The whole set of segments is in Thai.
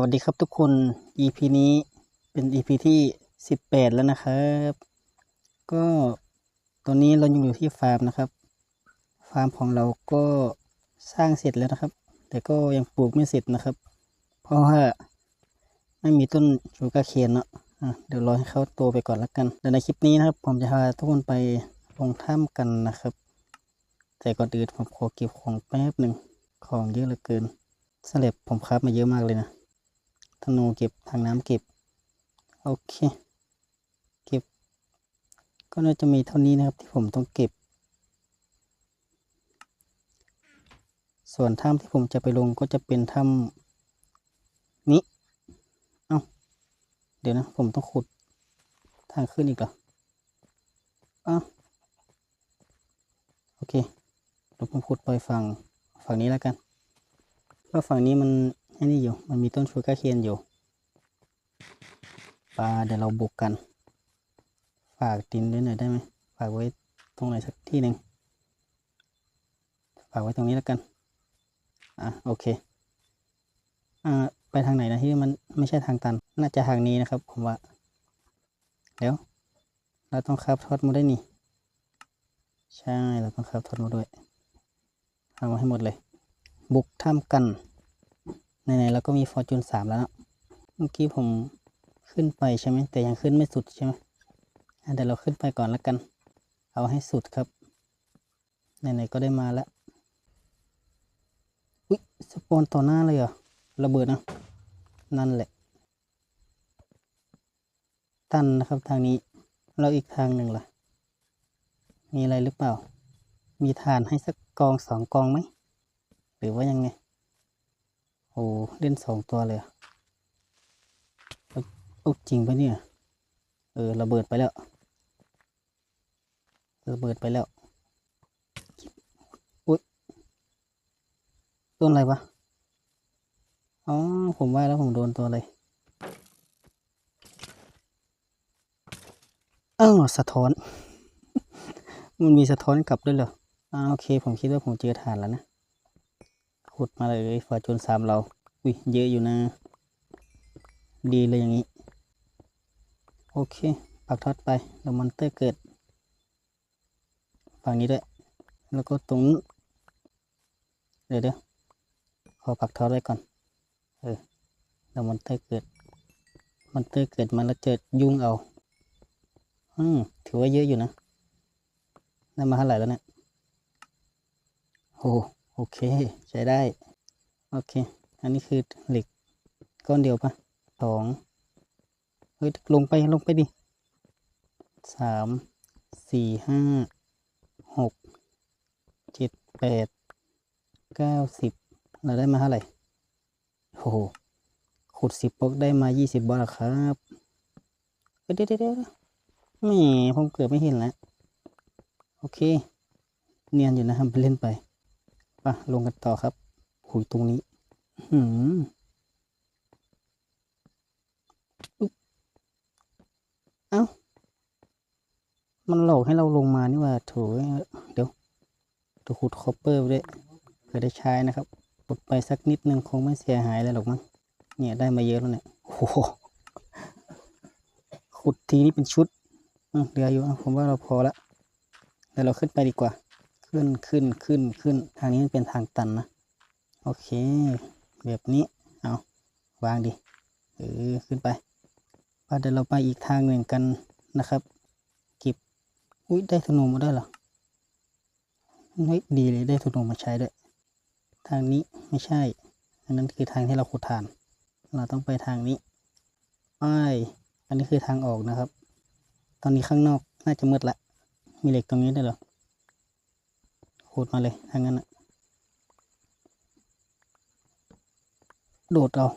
วัสดีครับทุกคน EP นี้เป็น EP ที่ 18 แล้วนะครับ ก็ตอนนี้เรายังอยู่ที่ฟาร์มนะครับ ฟาร์มของเราก็สร้างเสร็จแล้วนะครับ แต่ก็ยังปลูกไม่เสร็จนะครับ เพราะว่าไม่มีต้นชูการ์เคนเนาะอะเดี๋ยวรอให้เขาโตไปก่อนแล้วกันเดี๋ยวในคลิปนี้นะครับ ผมจะพาทุกคนไปลงถ้ำกันนะครับ แต่ก่อนอื่นผมขอเก็บของแป๊บหนึ่งของเยอะเหลือเกินสลับผมคราฟมาเยอะมากเลยนะ ธนูเก็บทางน้ำเก็บ โอเค เก็บ ก็น่าจะมีเท่านี้นะครับที่ผมต้องเก็บ ส่วนถ้ำที่ผมจะไปลงก็จะเป็นถ้ำนี้ เอ้า เดี๋ยวนะ ผมต้องขุดทางขึ้นอีกเหรออ้าโอเคเดี๋ยวผมขุดไปฝั่งฝั่งนี้แล้วกันเพราะฝั่งนี้มัน อ้นี่อยู่ มันมีต้นชูการ์เคนอยู่ ปลาเดี๋ยวเราบุกกัน ฝากดินด้วยหน่อยได้ไหม ฝากไว้ตรงไหนสักที่หนึ่ง ฝากไว้ตรงนี้แล้วกัน อะโอเค อ่าไปทางไหนนะที่มันไม่ใช่ทางตัน น่าจะทางนี้นะครับ ผมว่า เดี๋ยว เราต้องคาบทอดมาได้นี่ ใช่ เราต้องคาบทอดมาด้วยเอามาให้หมดเลย บุกถ้ำกัน ไหนๆเราก็มีฟอร์จูนสามแล้วเนะเมื่อกี้ผมขึ้นไปใช่ไหมแต่ยังขึ้นไม่สุดใช่ไหมเดี๋ยวเราขึ้นไปก่อนแล้วกัน เอาให้สุดครับ ไหนๆก็ได้มาแล้วอุ๊ยสปอนต่อหน้าเลยเหรอ ระเบิดนะ นั่นแหละ ตันนะครับทางนี้ เราอีกทางหนึ่งล่ะ มีอะไรหรือเปล่า มีฐานให้สักกองสองกองไหม หรือว่ายังไง โอ้เล่นสองตัวเลยเอเอาเอาจริงปะเนี่ย เออระเบิดไปแล้ว ระเบิดไปแล้วอุ๊ยโดนอะไรวะอ๋อผมว่าแล้วผมโดนตัวอะไรอ้าวสะท้อน มันมีสะท้อนกลับด้วยเหรออ่าโอเค ผมคิดว่าผมเจอฐานแล้วนะ ขุดมาเลยฟอร์จูนสามเรา อุ้ยเยอะอยู่นะ ดีเลยอย่างนี้ โอเค ปักทอดไป แล้วมอนเตอร์เกิด ฝั่งนี้ด้วย แล้วก็ตรงนู้นเดี๋ยวเดี๋ยวขอปักทอดไว้ก่อน เออ แล้วมอนเตอร์เกิด มอนเตอร์เกิดมาแล้วเจอยุ่งเอา อืมถือว่าเยอะอยู่นะได้มาเท่าไหร่แล้วเนี่ยโอ้ โอเค ใช้ได้ โอเค อันนี้คือเหล็กก้อนเดียวปะสองเฮ้ย ลงไปลงไปดิสามสี่ห้าหกเจ็ดแปดเก้าสิบเราได้มาเท่าไหร่โอ้โหขุดสิบบล็อกได้มายี่สิบบล็อกครับเอ้ยเดี๋ยวเดี๋ยวเดี๋ยวแหม่ผมเกือบไม่เห็นแล้ว โอเค เนียนอยู่นะครับเล่นไป ปลงกันต่อครับหุยตรงนี้ หืมเอ้า มันหลอกให้เราลงมานี่ว่าโถยเดี๋ยวตัวขุดคอปเปอร์ไปด้วยเพื่อได้ใช้นะครับขุดไปสักนิดนึงคงไม่เสียหายอะไรหรอกมั้ง เนี่ยได้มาเยอะแล้วเนี่ย โอ้โห ขุดทีนี้เป็นชุดอะเหลืออยู่ ผมว่าเราพอละเดี๋ยวเราขึ้นไปดีกว่า ขึ้นขึ้นขึ้นขึ้น ทางนี้มันเป็นทางตันนะ โอเค แบบนี้ เอาวางดิเออขึ้นไปว่าเดี๋ยวเราไปอีกทางหนึ่งกันนะครับ เก็บ อุ้ยได้ธนูมาได้เหรอเฮ้ยดีเลยได้ธนูมาใช้ด้วย ทางนี้ไม่ใช่ อันนั้นคือทางที่เราขุดฐาน เราต้องไปทางนี้ไปอันนี้คือทางออกนะครับ ตอนนี้ข้างนอกน่าจะมืดละ มีเหล็กตรงนี้ได้เหรอ ขุดมาเลยทางนั้นอะโดดเอา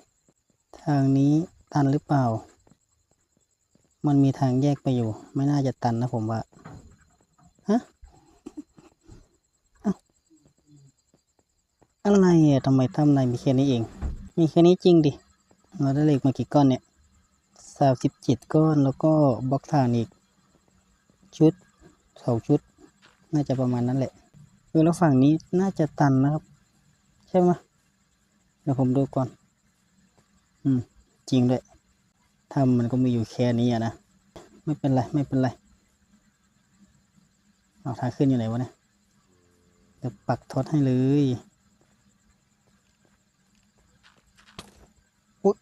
ทางนี้ตันหรือเปล่า มันมีทางแยกไปอยู่ ไม่น่าจะตันนะผมว่า ฮะอ้าอะไรอะทำไมถ้ำในมีแค่นี้เอง มีแค่นี้จริงดิ เราได้เหล็กมากี่ก้อนเนี่ยสามสิบเจ็ดก้อนแล้วก็บล็อกฐานอีก ชุดสองชุด น่าจะประมาณนั้นแหละ ออแล้วฝั่งนี้น่าจะตันนะครับ ใช่ไหมเดี๋ยวผมดูก่อน อืม จริงด้วยถ้ำมันก็มีอยู่แค่นี้อะนะ ไม่เป็นไร ไม่เป็นไร เอาทางขึ้นอยู่ไหนวะเนี่ยเดี๋ยวปักทดให้เลยอุ๊ย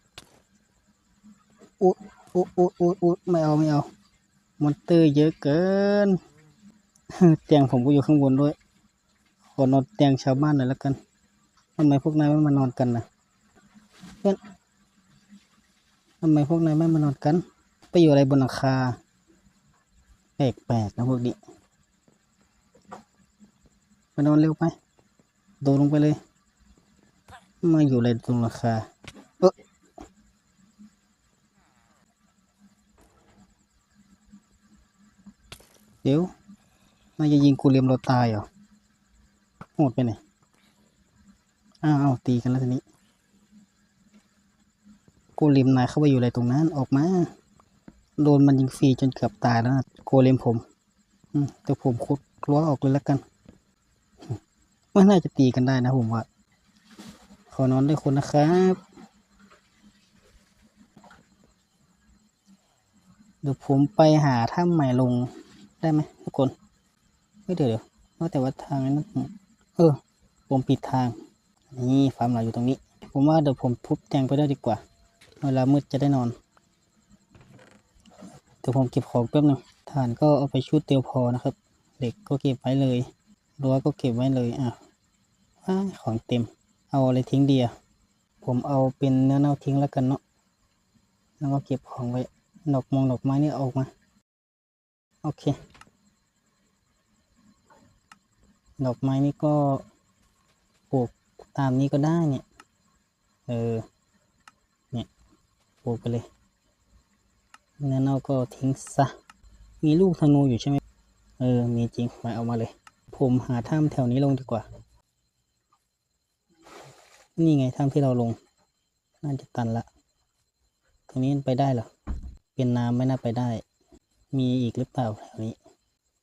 อุ๊ยอุ๊ยอุ๊ยอุ๊ยอุ๊ยไม่เอา ไม่เอา มอนเตอร์เยอะเกิน เตียงผมก็อยู่ข้างบนด้วย ขอนอนเตียงชาวบ้านหน่อยแล้วกันทำไมพวกนายไม่มานอนกันนะเพื่อนทำไมพวกนายไม่มานอนกัน ไปอยู่อะไรบนหลังคาแปลกๆนะพวกนี้ไปนอนเร็วไปโดดลงไปเลยมาอยู่อะไรตรงหลังคาเออเดี๋ยวนายจะยิงกูเลียมเราตายเหรอ โหดไปไหนอ้าวตีกันแล้วทีนี้กูเลียมนายเข้าไปอยู่อะไรตรงนั้น ออกมา โดนมันยิงฟรีจนเกือบตายแล้วนะโกเลมผมแต่ผมขุดรั้วออกเลยแล้วกันไม่น่าจะตีกันได้นะผมว่า ขอนอนด้วยคนนะครับเดี๋ยวผมไปหาถ้ำใหม่ลงได้ไหมทุกคนเฮ้ยเดี๋ยวเดี๋ยวว่าแต่ว่าทางนั้น เออ ผมปิดทาง นี่ฟาร์มเราอยู่ตรงนี้ ผมว่าเดี๋ยวผมทุบแจงไปได้ดีกว่า เวลามืดจะได้นอน เดี๋ยวผมเก็บของแป๊บหนึงฐานก็เอาไปชุดเตียวพอนะครับ เด็กก็เก็บไว้เลยรั้วก็เก็บไว้เลย อะของเต็ม เอาอะไรทิ้งเดีอะผมเอาเป็นเนื้อเน่าทิ้งแล้วกันเนาะ แล้วก็เก็บของไว้ ดอกมองดอกไม้นี่ออกมา โอเค ดอกไม้นี่ก็ปลูกตามนี้ก็ได้เนี่ย เออ เนี่ยปลูกไปเลยเนื้อเน่าก็ทิ้งซะ มีลูกธนูอยู่ใช่ไหม เออ มีจริง ไปเอามาเลย ผมหาถ้ำแถวนี้ลงดีกว่า นี่ไงถ้ำที่เราลง น่าจะตันละ ตรงนี้ไปได้เหรอ เป็นน้ำไม่น่าไปได้ มีอีกหรือเปล่าแถวนี้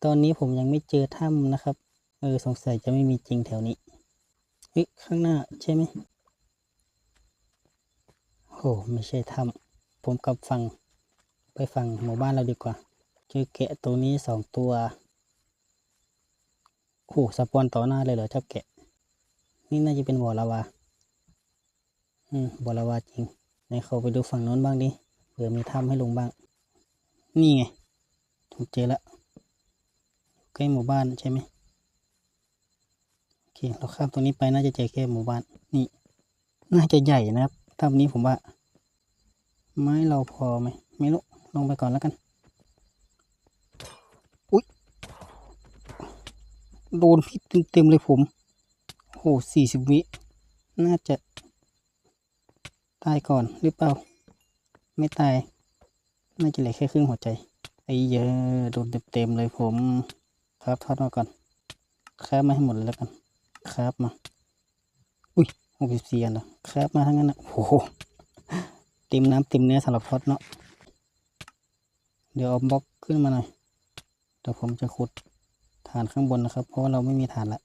ตอนนี้ผมยังไม่เจอถ้ำนะครับ เออสงสัยจะไม่มีจริงแถวนี้เฮ้ยข้างหน้าใช่ไหมโอ้ไม่ใช่ถ้ำผมกลับฝั่งไปฝั่งหมู่บ้านเราดีกว่าเจอแกะตัวนี้สองตัวโอ้สปอนต่อหน้าเลยเหรอเจ้าแกะ นี่น่าจะเป็นบ่อลาวาอืมบ่อลาวาจริงไหนเขาไปดูฝั่งโน้นบ้างดิเผื่อมีถ้ำให้ลงบ้าง นี่ไงผมเจอแล้วใกล้หมู่บ้านใช่ไหม เคเราข้ามตรงนี้ไปน่าจะเจอแค่หมู่บ้านนี่ น่าจะใหญ่นะครับถ้ำนี้ผมว่า ไม้เราพอไหมไม่รู้ลงไปก่อนแล้วกัน อุ๊ยโดนพิษเต็มๆเลยผมโหสี่สิบวิ น่าจะ ตายก่อนหรือเปล่า ไม่ตาย น่าจะเหลือแค่ครึ่งหัวใจ ไอ้เยอะโดนเต็มๆเลยผม ครับทอดมาก่อนครับมาให้หมดเลยแล้วกัน ครับมา อุ้ยหกสิบสี่อันเหรอครับมาทั้งนั้นนะโอ้โหเต็มน้ำเต็มเนื้อสำหรับทอดเนาะเดี๋ยวเอาบล็อกขึ้นมาหน่อยเดี๋ยวผมจะขุดฐานข้างบนนะครับ เพราะว่าเราไม่มีฐานละ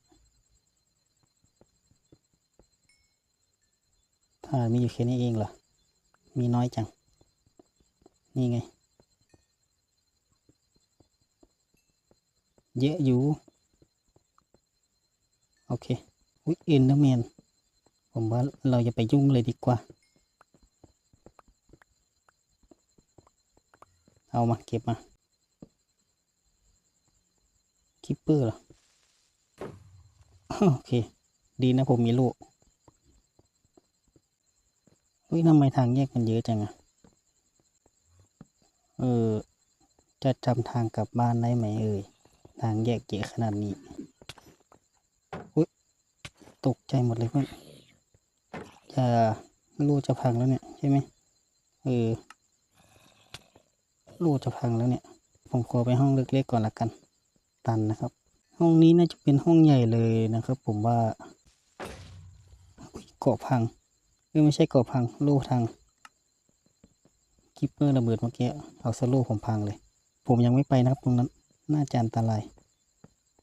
ฐานมีอยู่แค่นี้เองเหรอ มีน้อยจัง นี่ไง เยอะอยู่ โอเควิเอ็นเดอร์แมนผมว่าเราจะไปยุ่งเลยดีกว่า เอามาเก็บมาคิปเปอร์เหรอโอเค ดีนะผมมีลูกเฮ้ยทำไมทางแยกมันเยอะจังอะเออ จะจำทางกลับบ้านได้ไหมเอ่ย ทางแยกเยอะขนาดนี้ ตกใจหมดเลยเพื่อนจะลูกจะพังแล้วเนี่ยใช่ไหมเออลูกจะพังแล้วเนี่ย ผมขอไปห้องเล็กๆก่อนละกัน ตันนะครับ ห้องนี้น่าจะเป็นห้องใหญ่เลยนะครับ ผมว่าเกาะพังเออไม่ใช่เกาะพังลูกทางคิปเปอร์ระเบิดเมื่อกี้เอาสลูผมพังเลย ผมยังไม่ไปนะครับตรงนั้นน่าจะอันตราย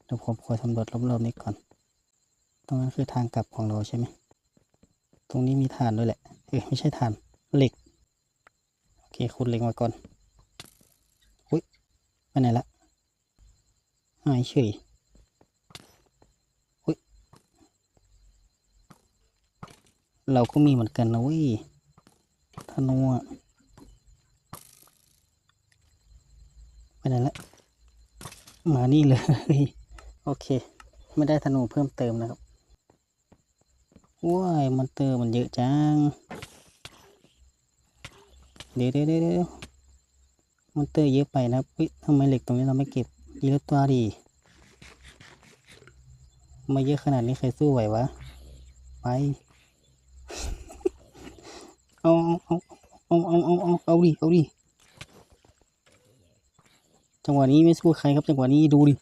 เดี๋ยวผมขอสำรวจรอบๆนี้ก่อน ตรงนั้นคือทางกลับของเราใช่ไหม ตรงนี้มีฐานด้วยแหละ เอ้ยไม่ใช่ฐาน เหล็ก โอเคขุดเหล็กมาก่อน อุ้ยไปไหนละหายเฉยอุ้ย เราก็มีเหมือนกันนะเว้ยธนูอะไปไหนละมานี่เลย โอเค ไม่ได้ธนูเพิ่มเติมนะครับ ว้ายมอนเตอร์มันเยอะจัง เดี๋ยวเดี๋ยวเดี๋ยวมอนเตอร์เยอะไปนะครับเฮ้ยทำไมเหล็กตรงนี้เราไม่เก็บดีแล้วตัวดีมาเยอะขนาดนี้ใครสู้ไหววะ ไป เอาเอาเอาเอาเอาเอาเอาดิเอาดิจังหวะนี้ไม่สู้ใครครับจังหวะนี้ดูดิ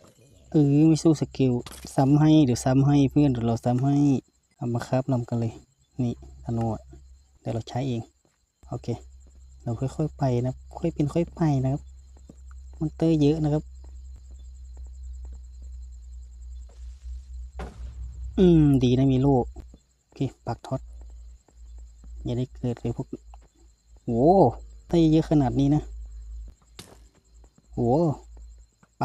เออไม่สู้สกิลซ้ำให้เดี๋ยวซ้ำให้เพื่อนเดี๋ยวเราซ้ำให้ เอามาครับนำกันเลยนี่ธนูอะเดี๋ยวเราใช้เองโอเค เราค่อยๆไปนะค่อยเป็นค่อยไปนะครับมอนเตอร์เยอะนะครับอืมดีนะมีโล่โอเคปักท็อตอย่าได้เกิดเลยพวกโอ้ถ้าเยอะขนาดนี้นะโอ้ไป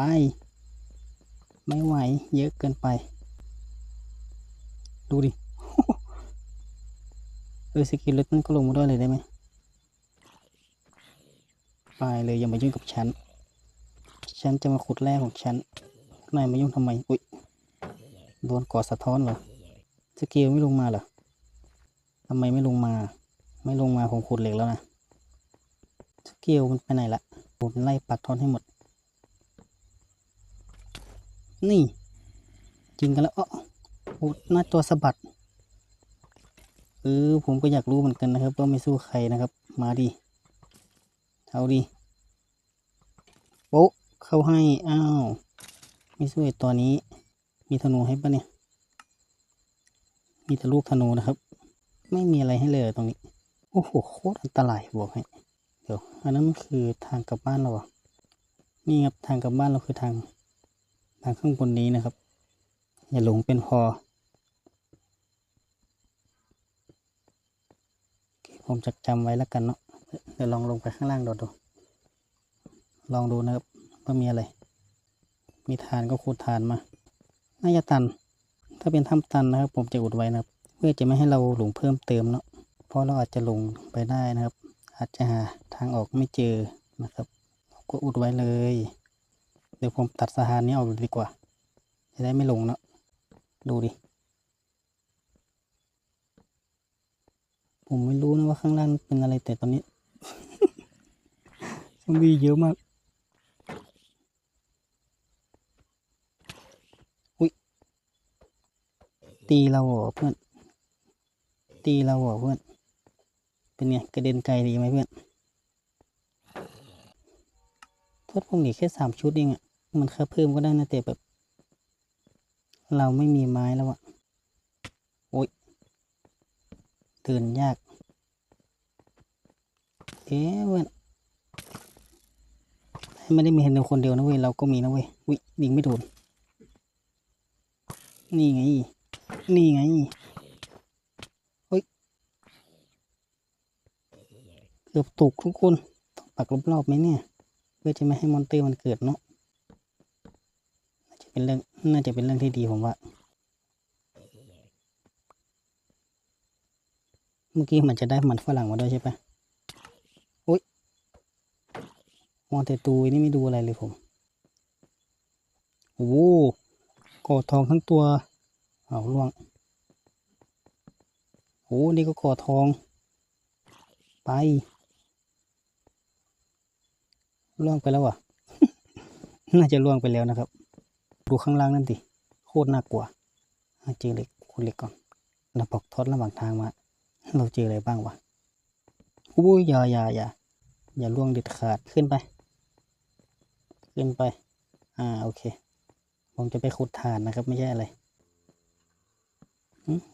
ไม่ไหว เยอะเกินไป ดูดิ ออสกิลเล็กนั่นก็ลงมาด้วยเลยได้ไหมไปเลยอย่ามายุ่งกับฉัน ฉันจะมาขุดแร่ของฉัน นายมายุ่งทำไม อุ๊ยโดนกอดสะท้อนเหรอ สกิลไม่ลงมาเหรอทำไมไม่ลงมา ไม่ลงมาผมขุดเหล็กแล้วนะสกิลมันไปไหนละผมไล่ปักทอนให้หมด นี่ จริงกันแล้วอ๋อหน้าตัวสะบัด เออผมก็อยากรู้เหมือนกันนะครับ ว่าไม่สู้ใครนะครับ มาดิเอาดิโป๊ะเข้าให้อ้าวไม่สู้ไอตัวนี้ มีธนูให้ปะเนี่ย มีแต่ลูกธนูนะครับ ไม่มีอะไรให้เลยตรงนี้ โอ้โหโคตรอันตรายบอกให้เดี๋ยวอันนั้นคือทางกลับบ้านเราเหรอนี่ครับทางกลับบ้านเราคือทางทางข้างบนนี้นะครับ อย่าหลงเป็นพอโอเค ผมจะจำไว้แล้วกันเนาะเดี๋ยวลองลงไปข้างล่างดูดู ลองดูนะครับว่ามีอะไร มีฐานก็ขุดฐานมา น่าจะตัน ถ้าเป็นถ้ำตันนะครับ ผมจะอุดไว้นะครับ เพื่อจะไม่ให้เราหลงเพิ่มเติมเนาะ เพราะเราอาจจะหลงไปได้นะครับ อาจจะหาทางออกไม่เจอนะครับ ก็อุดไว้เลย เดี๋ยวผมตัดสะพานนี้ออกดีกว่า จะได้ไม่หลงเนาะ ดูดิ ผมไม่รู้นะว่าข้างล่างเป็นอะไรแต่ตอนนี้ซอมบี้เยอะมาก อุ้ย ตีเราเหรอเพื่อน ตีเราเหรอเพื่อน เป็นไงกระเด็นไกลดีไหมเพื่อนโทษผมหนีแค่สามชุดเองอะมันค่าเพิ่มก็ได้นะแต่แบบ เราไม่มีไม้แล้วอะโอ้ย เดินยากเอ๊ะเว้ยให้ไม่ได้มีเห็นคนเดียวนะเว้ยเราก็มีนะเว้ยวิยิงไม่โดนนี่ไง นี่ไงเฮ้ยเกือบตกทุกคนต้องปักรอบๆไหมเนี่ย เพื่อจะไม่ให้มอนเตอร์มันเกิดเนาะน่าจะเป็นเรื่องน่าจะเป็นเรื่องที่ดีผมว่า เมื่อกี้มันจะได้มันฝรั่งมาด้วยใช่ปะอุ้ยมองแต่ตูนี่ไม่ดูอะไรเลยผมโอ้โหกอดทองทั้งตัวเอาล่วงโอ้นี่ก็กอดทอง ไปล่วงไปแล้วอะ น่าจะล่วงไปแล้วนะครับ ดูข้างล่างนั่นดิโคตรน่ากลัวเจอเหล็กขุดเหล็กก่อนเราปอกทอดระหว่างทางมา เราเจออะไรบ้างวะอุ้ยอย่าอย่าอย่าอย่าล่วงเด็ดขาดขึ้นไป ขึ้นไป อ่า โอเค ผมจะไปขุดฐานนะครับ ไม่ใช่อะไร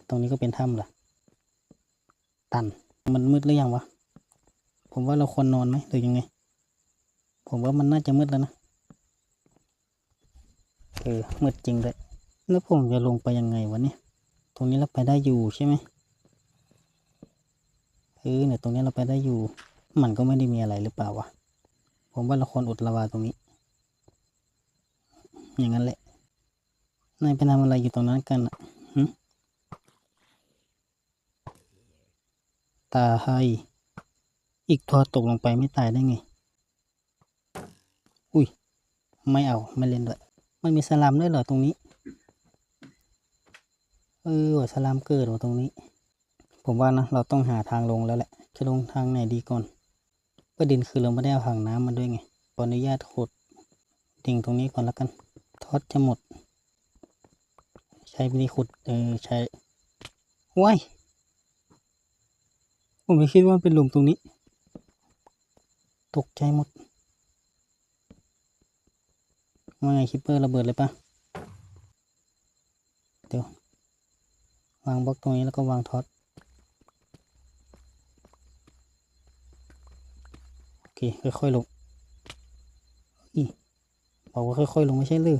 ตรงนี้ก็เป็นถ้ำเหรอ ตัน มันมืดหรือยังวะ ผมว่าเราควรนอนไหมหรือยังไง ผมว่ามันน่าจะมืดแล้วนะ เออ มืดจริงเลย แล้วผมจะลงไปยังไงวะเนี่ย ตรงนี้เราไปได้อยู่ใช่ไหม เออเนี่ยตรงนี้เราไปได้อยู่ มันก็ไม่ได้มีอะไรหรือเปล่าวะ ผมว่าเราควรอุดลาวาตรงนี้ อย่างนั้นแหละนายไปทำอะไรอยู่ตรงนั้นกันอะตาให้ อีกทอตกลงไปไม่ตายได้ไง อุ้ย ไม่เอา ไม่เล่นด้วย มันมีสลามด้วยเหรอตรงนี้ เออสลามเกิดว่ะตรงนี้ ผมว่านะเราต้องหาทางลงแล้วแหละ จะลงทางไหนดีก่อน ประเด็นคือเราไม่ได้เอาถังน้ำมาด้วยไงขออนุญาตขุดดิ่งตรงนี้ก่อนแล้วกัน ทอดจะหมด ใช้วิธีขุดเออใช้ว้ายผมไม่คิดว่าเป็นหลุมตรงนี้ ตกใจหมดว่าไงคิปเปอร์ระเบิดเลยปะเดี๋ยว วางบล็อกตรงนี้แล้วก็วางท็อต โอ เคค่อยๆลงอีบอกว่าค่อยๆลงไม่ใช่หรือ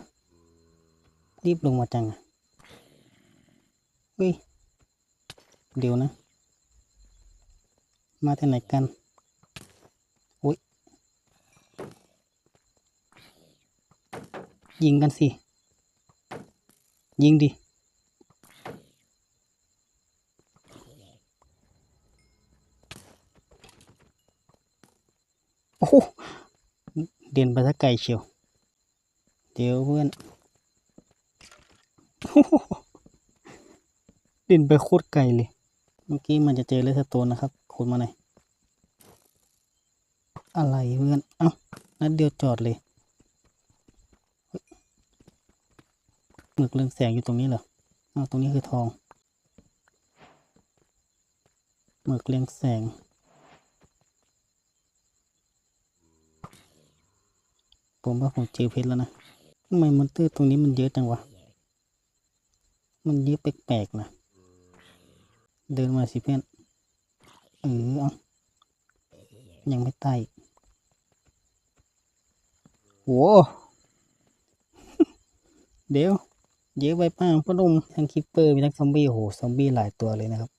รีบลงมาจังอะเฮ้ยเดี๋ยวนะ มาที่ไหนกันอุ้ยยิงกันสิ ยิงดิ โอ้โห เด่นไปสักไกลเชียว เดี๋ยวเพื่อนเด่นไปโคตรไกลเลย เมื่อกี้มันจะเจอเลสโตนนะครับขุดมาหน่อยอะไรเพื่อน เอ้า นัดเดียวจอดเลยเฮ้ยหมึกเรืองแสงอยู่ตรงนี้เหรออ้าวตรงนี้คือทองหมึกเรืองแสง ผมว่าผมเจอเพชรแล้วนะทำไมมอนเตอร์ตรงนี้มันเยอะจังวะ มันเยอะแปลกๆนะเดินมาสิเพื่อนเออเอายังไม่ตายอีกโหเดี๋ยว เยอะไปป้างพ่อหนุ่มทั้งคิปเปอร์มีทั้งซอมบี้โหซอมบี้หลายตัวเลยนะครับ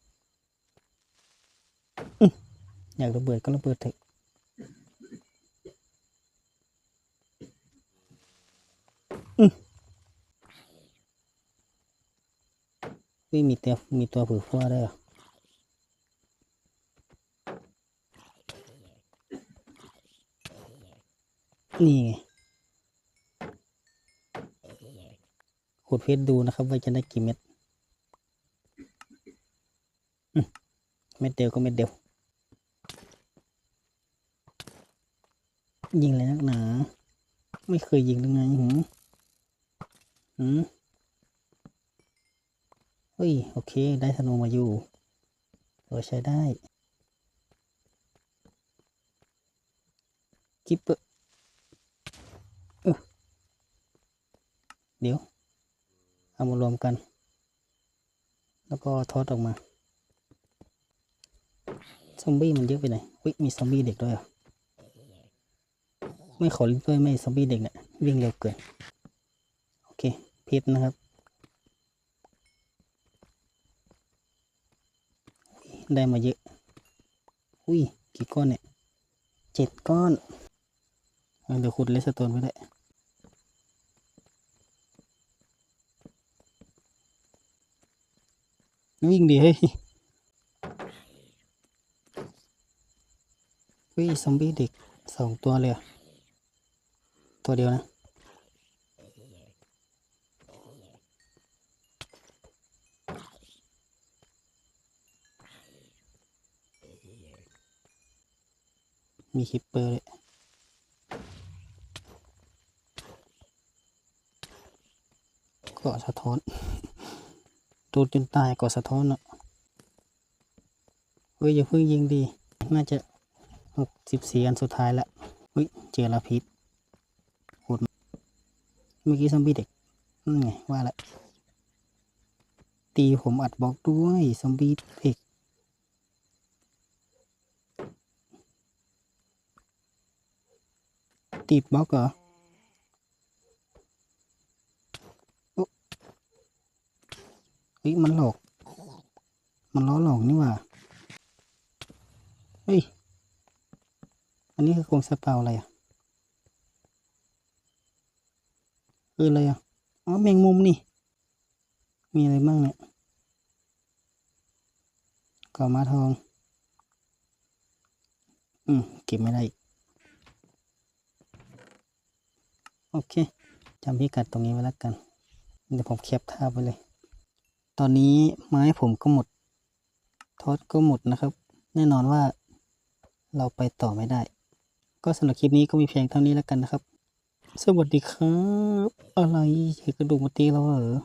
อื้ออยากระเบิดก็ระเบิดเถอะ ไม่มีตัวมีตัวผือฟ้าได้เหรอนี่ไงขุดเพชรดูนะครับว่าจะได้กี่เม็ดเม็ดเดียวก็เม็ดเดียว ยิงเลยนักหนา ไม่เคยยิงหรือไงหื มหืมเฮ้ย โอเค ได้ธนูมาอยู่เออใช้ได้กิปเปอร์เอเดี๋ยว เอามารวมกัน แล้วก็ทอดออกมา ซอมบี้มันเยอะไปไหนเฮ้ยมีซอมบี้เด็กด้วยเหรอไม่ขอลิงก์ด้วยไม่ซอมบี้เด็กเนี่ยวิ่งเร็วเกิน เคเพชรนะครับได้มาเยอะ อุ้ย กี่ก้อนเนี่ยเจ็ดก้อนเออเดี๋ยวขุดเลสโตนไปได้วิ่งดีเฮ้ยเฮ้ยซอมบี้เด็กสองตัวเลยตัวเดียวนะ มีคิปเปอร์เลยเกาะสะท้อนโดจนตายเกาะสะท้อนอะเฮ้ยอย่าเพิ่งยิงดี น่าจะหกสิบสี่อันสุดท้ายล้วเฮ้ยเจอลาพิษโหดเมื่อกี้ซอมบี้เด็กนั่นไงว่าละตีผมอัดบล็อกด้วยซอมบี้เด็ก ติดบล็อกเหรอเฮ้ยมันหลอก มันล้อหลอกนี่ว่าอันนี้คือโครงสเปาอะไรอะ คืออะไรอะ อ๋อแมงมุมนี่ มีอะไรบ้างเนี่ยก่อม้าทอง อืม เก็บไม่ได้อีก โอเคจำพิกัดตรงนี้ไว้แล้วกัน เดี๋ยวผมแคปภาพไปเลย ตอนนี้ไม้ผมก็หมดทอดก็หมดนะครับ แน่นอนว่าเราไปต่อไม่ได้ ก็สำหรับคลิปนี้ก็มีเพียงเท่านี้แล้วกันนะครับ สวัสดีครับ อะไรใช้กระดูกมาตีเราเหรอ